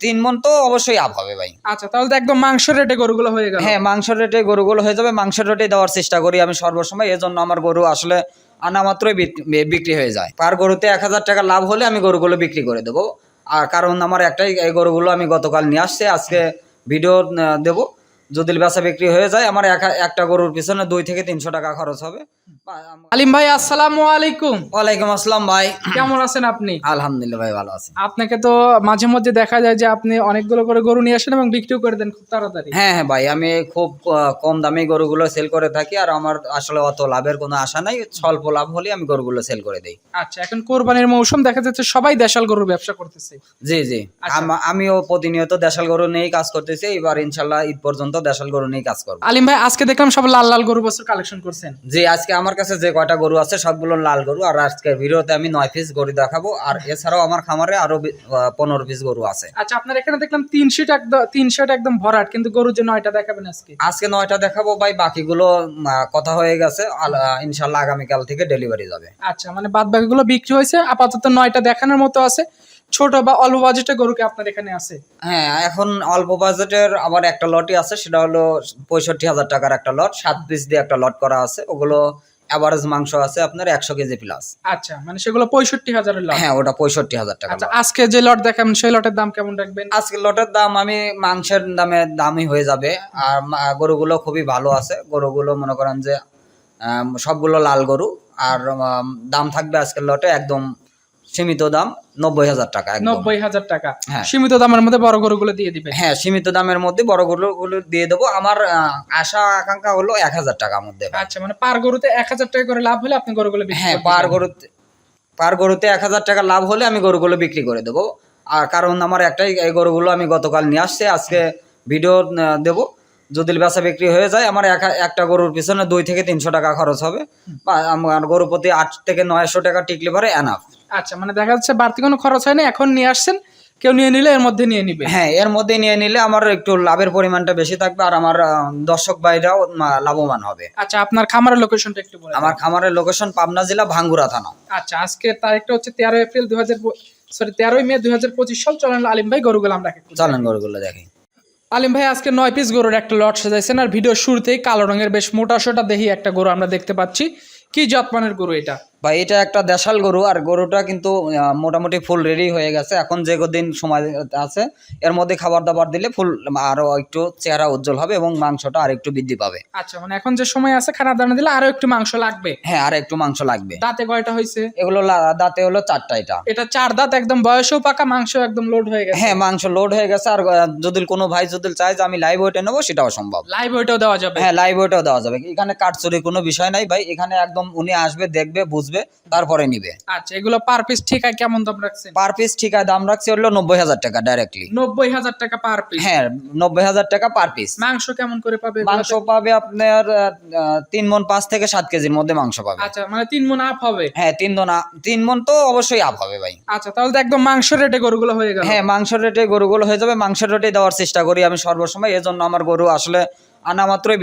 তিন মন তো অবশ্যই আপ হবে ভাই। আচ্ছা তাহলে তো একদম মাংস রেটে গরুগুলো হয়ে গেল। হ্যাঁ মাংস রেটে গরুগুলো হয়ে যাবে মাংস রেটে দেওয়ার চেষ্টা করি আমি সর্বসময় এজন্য আমার গরু আসলে আনা মাত্রই বিক্রি হয়ে যায়। পার গরুতে এক হাজার টাকা লাভ হলে আমি গরুগুলো বিক্রি করে দেবো। আর কারণ আমার একটাই এই গরুগুলো আমি গতকাল নিয়ে আসছি আজকে ভিডিও দেবো। যদি বেচা বিক্রি হয়ে যায় আমার এক- একটা গরুর পিছনে দুই থেকে তিনশো টাকা খরচ হবে। আলিম ভাই আসসালামু আলাইকুম। ওয়ালাইকুম আসসালাম ভাই। কেমন আছেন আপনি? আলহামদুলিল্লাহ ভাই ভালো আছি। আপনাকে তো মাঝে মধ্যে দেখা যায় যে আপনি অনেকগুলো করে গরু নিয়ে আসেন এবং বিক্রিও করে দেন খুব তাড়াতাড়ি। হ্যাঁ হ্যাঁ ভাই আমি খুব কম দামে গরুগুলো সেল করে থাকি আর আমার আসলে অত লাভের কোনো আশা নাই। স্বল্প লাভ হলে আমি গরুগুলো সেল করে দিই। আচ্ছা এখন কোরবানির মৌসুম দেখা যাচ্ছে সবাই দেশাল গরুর ব্যবসা করতেছে। জি জি। আচ্ছা। আমিও প্রতিনিয়ত দেশাল গরু নিয়েই কাজ করতেছি এবার ইনশাল্লাহ ঈদ পর্যন্ত দেশাল গরু নিয়েই কাজ করব। আলিম ভাই আজকে দেখলাম সব লাল লাল গরু বছর কালেকশন করছেন। জি আজকে আমার কাছে যে কয়টা গরু আছে সবগুলো লাল গরু আর আজকে ভিডিওতে আমি নয় পিস গরু দেখাবো আর এছাড়াও আমার খামারে আরও পনেরো পিস গরু আছে। আচ্ছা আপনার এখানে দেখলাম তিন শিট একদম তিন শিট একদম ভরাট কিন্তু গরু যে নয়টা দেখাবেন আজকে? আজকে নয়টা দেখাবো ভাই বাকিগুলো কথা হয়ে গেছে ইনশাল্লাহ আগামীকাল থেকে ডেলিভারি যাবে। আচ্ছা মানে বাদ বাকিগুলো বিক্রি হয়েছে আপাতত নয়টা দেখানোর মতো আছে ছোট বা অল্প বাজেটে গরুকে আপনার এখানে আছে? হ্যাঁ এখন অল্প বাজেটের আবার একটা লটই আছে সেটা হলো পঁয়ষট্টি হাজার টাকার একটা লট সাত পিস দিয়ে একটা লট করা আছে ওগুলো অ্যাভারেজ মাংস আছে আপনার একশো কেজি প্লাস আচ্ছা মানে সেগুলো পঁয়ষট্টি হাজারের লট। হ্যাঁ ওটা পঁয়ষট্টি হাজার টাকা আচ্ছা আজকে যে লট দেখাবেন সেই লটের দাম কেমন রাখবেন? আজকে লটের দাম আমি মাংসের দামে দামই হয়ে যাবে। আর গরুগুলো খুবই ভালো আছে। গরুগুলো মনে করেন যে সবগুলো লাল গরু। আর দাম থাকবে আজকের লটে একদম সীমিত দাম নব্বই হাজার টাকা নব্বই হাজার টাকা। হ্যাঁ। সীমিত দামের মধ্যে বড় গরুগুলো দিয়ে দিবেন হ্যাঁ সীমিত দামের মধ্যে বড় গরুগুলো দিয়ে দেবো। আমার আশা আকাঙ্ক্ষা হলো এক হাজার টাকার মধ্যে আচ্ছা মানে পার গরুতে এক হাজার টাকা করে লাভ হলে আপনি গরুগুলো বিক্রি হ্যাঁ পার গরুতে পার গরুতে এক হাজার টাকা লাভ হলে আমি গরুগুলো বিক্রি করে দেবো। আর কারণ আমার একটাই এই গরুগুলো আমি গতকাল নিয়ে আসছি আজকে ভিডিও দেবো। যদি বেচা বিক্রি হয়ে যায় আমার এক- একটা গরুর পিছনে দুই থেকে তিনশো টাকা খরচ হবে। বা আমার গরু প্রতি আট থেকে নয়শো টাকা টিকলে পারে এনাফ আচ্ছা মানে দেখা যাচ্ছে বাড়তি কোনো খরচ হয় না এখন নিয়ে আসছেন কেউ নিয়ে নিলে এর মধ্যে নিয়ে নিবে। হ্যাঁ এর মধ্যে নিয়ে নিলে আমার একটু লাভের পরিমাণটা বেশি থাকবে আর আমার দর্শক ভাইরাও লাভবান হবে। আচ্ছা আপনার খামারের লোকেশনটা একটু বলেন আমার খামারের লোকেশন পাবনা জেলা ভাঙ্গুরা থানা। আচ্ছা আজকে তারিখটা হচ্ছে তেরো এপ্রিল দুই হাজার সরি তেরোই মে দু হাজার পঁচিশ সাল চলেন আলিম ভাই গরুগুলো আমরা। চলেন গরুগুলো দেখি। আলিম ভাই, আজকে নয় পিস গরুর একটা লট সাজাইছেন আর ভিডিও শুরুতেই কালো রঙের বেশ মোটা সোটা দেহি একটা গরু আমরা দেখতে পাচ্ছি। কি যত্মানের গরু এটা? বা এটা একটা দেশাল গরু আর গরুটা কিন্তু মোটামুটি ফুল রেডি হয়ে গেছে। এখন যে দিন সময় আছে এর মধ্যে খাবার দাবার দিলে ফুল আরও একটু চেহারা উজ্জ্বল হবে এবং মাংসটা আর একটু বৃদ্ধি পাবে। আচ্ছা মানে এখন যে সময় আছে খানা দানা দিলে আরও একটু মাংস লাগবে? হ্যাঁ আর একটু মাংস লাগবে। দাঁতে কয়টা হয়েছে? এগুলো দাঁতে হলো চারটা এটা। এটা চার দাঁত একদম বয়সেও পাকা মাংস একদম লোড হয়ে গেছে। হ্যাঁ মাংস লোড হয়ে গেছে আর যদি কোনো ভাই যদি চায় যে আমি লাইভ ওয়েটে নেব সেটাও সম্ভব। লাইভ ওইটাও দেওয়া যাবে? হ্যাঁ লাইভ ওয়েটেও দেওয়া যাবে। এখানে কাটচুরি কোনো বিষয় নাই ভাই। এখানে একদম উনি আসবে দেখবে বুঝবে তারপরে নিবে। আচ্ছা এগুলো পার পিস ঠিক আছে কেমন দাম রাখছেন? পার পিস ঠিকায় দাম রাখছে হলো নব্বই হাজার টাকা ডাইরেক্টলি নব্বই হাজার টাকা পার পিস হ্যাঁ নব্বই হাজার টাকা পার পিস মাংস কেমন করে পাবে মাংস পাবে আপনার তিন মন পাঁচ থেকে সাত কেজির মধ্যে মাংস পাবে। আচ্ছা মানে তিন মন আপ হবে? হ্যাঁ তিন মন তিন মন তো অবশ্যই আপ হবে ভাই। আচ্ছা তাহলে তো একদম মাংস রেটে গরুগুলো হয়ে গেল। হ্যাঁ মাংস রেটে গরুগুলো হয়ে যাবে। মাংস রেটে দেওয়ার চেষ্টা করি আমি সর্বসময়। এজন্য আমার গরু আসলে আনা মাত্রই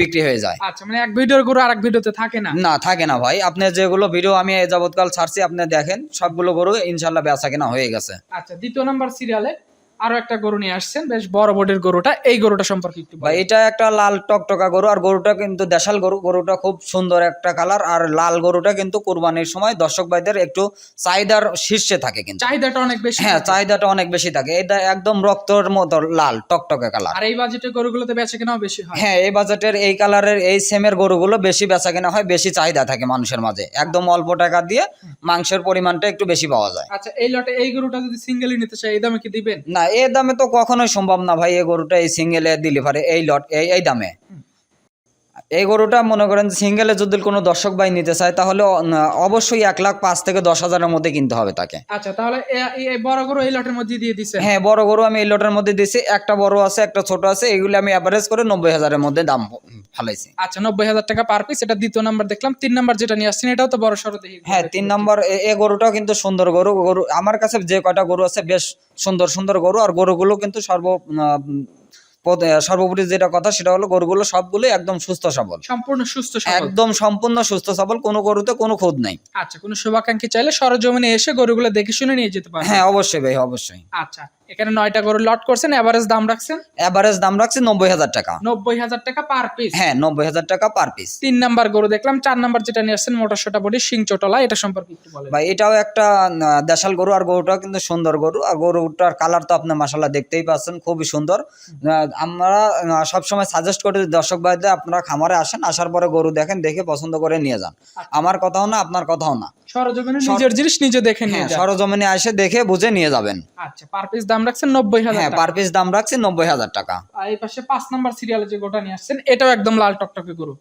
বিক্রি হয়ে যায়। আচ্ছা মানে এক ভিডিওর গরু আরেক ভিডিওতে থাকে না? না থাকে না ভাই। আপনি যেগুলো ভিডিও আমি যাবৎকাল ছাড়ছি আপনি দেখেন সবগুলো গরু ইনশাল্লাহ বেচা কেনা হয়ে গেছে। আচ্ছা দ্বিতীয় নাম্বার সিরিয়ালে আরও একটা গরু নিয়ে আসছেন বেশ বড় বডির গরুটা। এই গরুটা সম্পর্কে একটু ভাই এটা একটা লাল টকটকা গরু আর গরুটা কিন্তু দেশাল গরু। গরুটা খুব সুন্দর একটা কালার আর লাল গরুটা কিন্তু কুরবানির সময় দর্শক ভাইদের একটু চাহিদার শীর্ষে থাকে কিন্তু। চাহিদাটা অনেক বেশি হ্যাঁ চাহিদাটা অনেক বেশি থাকে। এটা একদম রক্তর মতো লাল টকটকে কালার আর এই বাজেটের গরুগুলোতে বেচা কেনাও বেশি হয়? হ্যাঁ এই বাজেটের এই কালারের এই সেমের গরুগুলো বেশি বেচা কেনা হয় বেশি চাহিদা থাকে মানুষের মাঝে। একদম অল্প টাকা দিয়ে মাংসের পরিমাণটা একটু বেশি পাওয়া যায়। আচ্ছা এই লটে এই গরুটা যদি সিঙ্গেলই নিতে চাই এই দামে কি দিবেন? না এই দামে তো কখনোই সম্ভব না ভাই এই গরুটা এই সিঙ্গেলে দিলে পারে এই লট এই এই দামে। এই গরুটা মনে করেন সিঙ্গেলে যদি কোনো দর্শক ভাই নিতে চায় তাহলে অবশ্যই এক লাখ পাঁচ থেকে দশ হাজারের মধ্যে কিনতে হবে তাকে। আচ্ছা তাহলে বড় গরু এই লটের মধ্যে দিয়ে দিচ্ছে হ্যাঁ বড় গরু আমি এই লটের মধ্যে দিয়েছি একটা বড় আছে একটা ছোট আছে এগুলো আমি অ্যাভারেজ করে নব্বই হাজারের মধ্যে দাম ফালাইছি। আচ্ছা নব্বই হাজার টাকা পার পিস এটা দ্বিতীয় নাম্বার দেখলাম তিন নাম্বার যেটা নিয়ে আসছেন এটাও তো বড় সড়ো দেখি। হ্যাঁ তিন নম্বর এ- এই গরুটাও কিন্তু সুন্দর গরু গরু আমার কাছে যে কয়টা গরু আছে বেশ সুন্দর সুন্দর গরু আর গরুগুলো কিন্তু সর্ব সর্বোপরি যেটা কথা সেটা হলো গরুগুলো সবগুলো একদম সুস্থ সবল। সম্পূর্ণ সুস্থ সবল। একদম সম্পূর্ণ সুস্থ সবল কোনো গরুতে কোনো খুঁত নাই। আচ্ছা কোনো শুভাকাঙ্ক্ষী চাইলে সরজমিনে এসে গরুগুলো দেখে শুনে নিয়ে যেতে পারবে হ্যাঁ অবশ্যই ভাই অবশ্যই। আচ্ছা এখানে নয়টা গরু লট করছেন এভারেজ দাম রাখছেন? এভারেজ দাম রাখছি নব্বই হাজার টাকা। নব্বই হাজার টাকা পার পিস হ্যাঁ নব্বই হাজার টাকা পার পিস তিন নাম্বার গরু দেখলাম চার নাম্বার যেটা নিয়ে আসছেন মোটর সোটা বডি সিং চটলা এটা সম্পর্কে একটু বলেন। ভাই এটাও একটা দেশাল গরু আর গরুটাও কিন্তু সুন্দর গরু। আর গরুটার কালার তো আপনি মাসাল্লাহ দেখতেই পাচ্ছেন খুবই সুন্দর। আমরা সবসময় সাজেস্ট করি দর্শক ভাইদের আপনারা খামারে আসেন আসার পরে গরু দেখেন দেখে পছন্দ করে নিয়ে যান। আমার কথাও না আপনার কথাও না। সরজমিনে নিজের জিনিস নিজে দেখে নিয়ে হ্যাঁ যান। সরজমিনে এসে দেখে বুঝে নিয়ে যাবেন। আচ্ছা পার পিস দাম রাখছেন নব্বই হাজার হ্যাঁ পার পিস দাম রাখছি নব্বই হাজার টাকা। আর এই পাশে পাঁচ নাম্বার সিরিয়ালে যে গোটা নিয়ে আসছেন এটাও একদম লাল টকটকে গরু।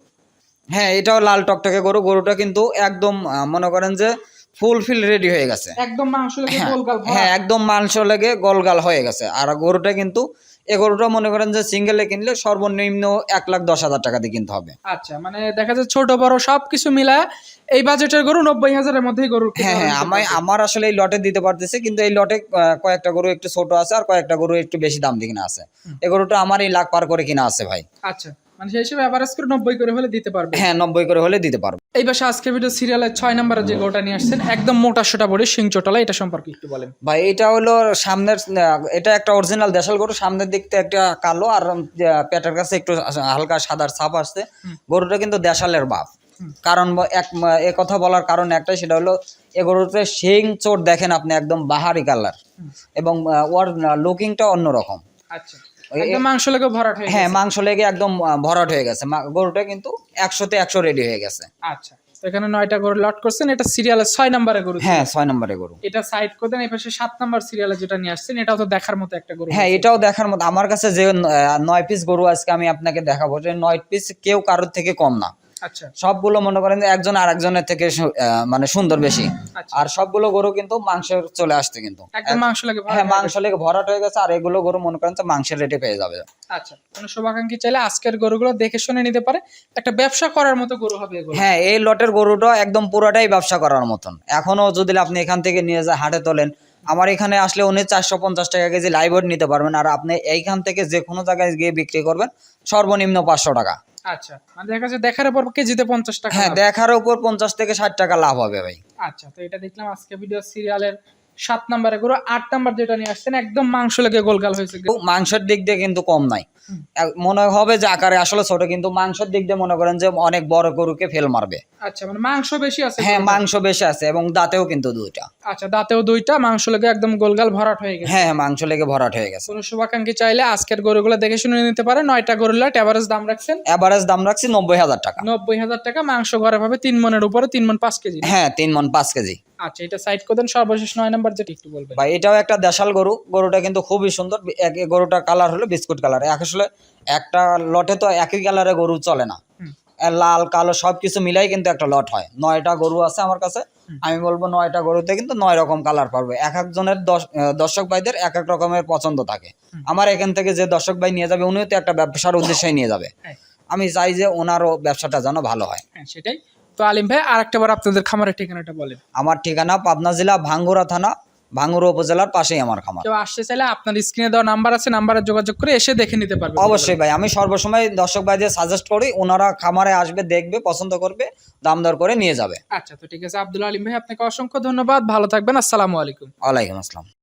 হ্যাঁ এটাও লাল টকটকে গরু। গরুটা কিন্তু একদম মনে করেন যে ফুল ফিল রেডি হয়ে গেছে। একদম মাংস লেগে হ্যাঁ, গোলগাল ভরা। হ্যাঁ একদম মাংস লেগে গোলগাল হয়ে গেছে। আর গরুটা কিন্তু এ গরুটা মনে করেন যে সিঙ্গেলে কিনলে সর্বনিম্ন এক লাখ দশ হাজার টাকা দিয়ে কিনতে হবে। আচ্ছা মানে দেখা যায় ছোট বড় সবকিছু মিলা এই বাজেটের গরু নব্বই হাজারের মধ্যেই গরু হ্যাঁ হ্যাঁ আমি আমার আসলে এই লটে দিতে পারতেছি কিন্তু এই লটে কয়েকটা গরু একটু ছোট আছে আর কয়েকটা গরু একটু বেশি দাম দিয়ে কিনা আছে। এই গরুটা আমার এই লাখ পার করে কিনা আছে ভাই। আচ্ছা। মানে সেই হিসেবে অ্যাভারেজ করে নব্বই করে হলে দিতে পারবে। হ্যাঁ নব্বই করে হলে দিতে পারব। এই পাশে আজকে ভিডিও সিরিয়ালের ছয় নম্বরের যে গোটা নিয়ে আসছেন একদম মোটা সোটা বড়ি সিং চটলা এটা সম্পর্কে একটু বলেন। ভাই এটা হলো সামনের এটা একটা অরিজিনাল দেশাল গরু সামনের দিকতে একটা কালো আর পেটের কাছে একটু হালকা সাদার ছাপ আসছে। গরুটা কিন্তু দেশালের বাপ। কারণ এক এ কথা বলার কারণ একটাই সেটা হলো এ গরুতে শিং চোট দেখেন আপনি একদম বাহারি কালার। এবং ওর লুকিংটা অন্যরকম। আচ্ছা। একদম মাংস লেগে ভরাট হয়ে হ্যাঁ মাংস লেগে একদম ভরাট হয়ে গেছে। গরুটা কিন্তু একশোতে একশো রেডি হয়ে গেছে। আচ্ছা এখানে নয়টা গরু লট করছেন। এটা সিরিয়ালে ছয় নম্বরে গরু হ্যাঁ ছয় নম্বরে গরু। এটা সাইড করে দেন এই পাশে সাত নম্বর সিরিয়ালে যেটা নিয়ে আসছেন এটাও তো দেখার মতো একটা গরু হ্যাঁ এটাও দেখার মতো। আমার কাছে যে নয় পিস গরু আজকে আমি আপনাকে দেখাবো যে নয় পিস কেউ কারোর থেকে কম না। সবগুলো মনে করেন একজন আর একজনের থেকে মানে সুন্দর বেশি। আচ্ছা। আর সবগুলো গরু কিন্তু মাংসের চলে আসছে কিন্তু। মাংস লাগে হ্যাঁ মাংস লেগে ভরাট হয়ে গেছে আর এগুলো গরু মনে করেন মাংসের রেটে পেয়ে যাবে। আচ্ছা কোনো শুভাকাঙ্ক্ষী চাইলে আজকের গরুগুলো দেখে শুনে নিতে পারে। একটা ব্যবসা করার মতো গরু হবে এগুলো। হ্যাঁ এই লটের গরুটা একদম পুরোটাই ব্যবসা করার মতন। এখনও যদি আপনি এখান থেকে নিয়ে যায় হাটে তোলেন আমার এখানে আসলে উনি চারশো পঞ্চাশ টাকা কেজি লাইভ নিতে পারবেন। আর আপনি এইখান থেকে যে কোনো জায়গায় গিয়ে বিক্রি করবেন সর্বনিম্ন পাঁচশো টাকা। আচ্ছা মানে দেখা যাচ্ছে দেখার উপর কেজিতে পঞ্চাশ টাকা হ্যাঁ দেখার উপর পঞ্চাশ থেকে ষাট টাকা লাভ হবে ভাই। আচ্ছা তো এটা দেখলাম আজকে ভিডিও সিরিয়ালের সাত নাম্বারে গরু আট নাম্বার যেটা নিয়ে আসছেন একদম মাংস লেগে গোলগাল হয়েছে মাংসের দিক দিয়ে কিন্তু কম নাই। মনে হবে যে আকারে আসলে ছোট কিন্তু মাংসের দিক দিয়ে মনে করেন যে অনেক বড় গরুকে ফেল মারবে। আচ্ছা মানে মাংস বেশি আছে হ্যাঁ মাংস বেশি আছে এবং দাঁতেও কিন্তু দুইটা। আচ্ছা দাঁতেও দুইটা মাংস লেগে একদম গোলগাল ভরাট হয়ে গেছে। হ্যাঁ হ্যাঁ, মাংস লেগে ভরাট হয়ে গেছে। কোনো শুভাকাঙ্ক্ষী চাইলে আজকের গরুগুলো দেখে শুনে নিতে পারে নয়টা গরু লট এভারেজ দাম রাখছেন? এভারেজ দাম রাখছি নব্বই হাজার টাকা। নব্বই হাজার টাকা মাংস ঘরে পাবে তিন মনের উপরে তিন মন পাঁচ কেজি। হ্যাঁ তিন মন পাঁচ কেজি। আচ্ছা এটা সাইড করে দেন সর্বশেষ নয় নাম্বার যেটা একটু বলবেন। ভাই এটাও একটা দেশাল গরু। গরুটা কিন্তু খুবই সুন্দর। এক- এই গরুটার কালার হলো বিস্কুট কালার আসলে একটা লটে তো একই কালারে গরু চলে না। লাল কালো সবকিছু মিলাই কিন্তু একটা লট হয়। নয়টা গরু আছে আমার কাছে। আমি বলব নয়টা গরুতে কিন্তু নয় রকম কালার পারবে। এক একজনের দশ- দর্শক ভাইদের এক এক রকমের পছন্দ থাকে। আমার এখান থেকে যে দর্শক ভাই নিয়ে যাবে উনিও তো একটা ব্যবসার উদ্দেশ্যে নিয়ে যাবে। হ্যাঁ। আমি চাই যে ওনারও ব্যবসাটা যেন ভালো হয়। হ্যাঁ সেটাই। তো আলিম ভাই আর একটা বার আপনাদের খামারের ঠিকানাটা বলেন। আমার ঠিকানা পাবনা জেলা ভাঙ্গুরা থানা ভাঙ্গুরা উপজেলার পাশেই আমার খামার। কেউ আসতে চাইলে আপনার স্ক্রিনে দেওয়া নাম্বার আছে নাম্বারে যোগাযোগ করে এসে দেখে নিতে পারবে অবশ্যই ভাই আমি সর্বসময় দর্শক ভাইদের সাজেস্ট করি ওনারা খামারে আসবে দেখবে পছন্দ করবে দাম দর করে নিয়ে যাবে। আচ্ছা তো ঠিক আছে আব্দুল আলিম ভাই আপনাকে অসংখ্য ধন্যবাদ ভালো থাকবেন আসসালামু আলাইকুম। ওয়ালাইকুম আসসালাম।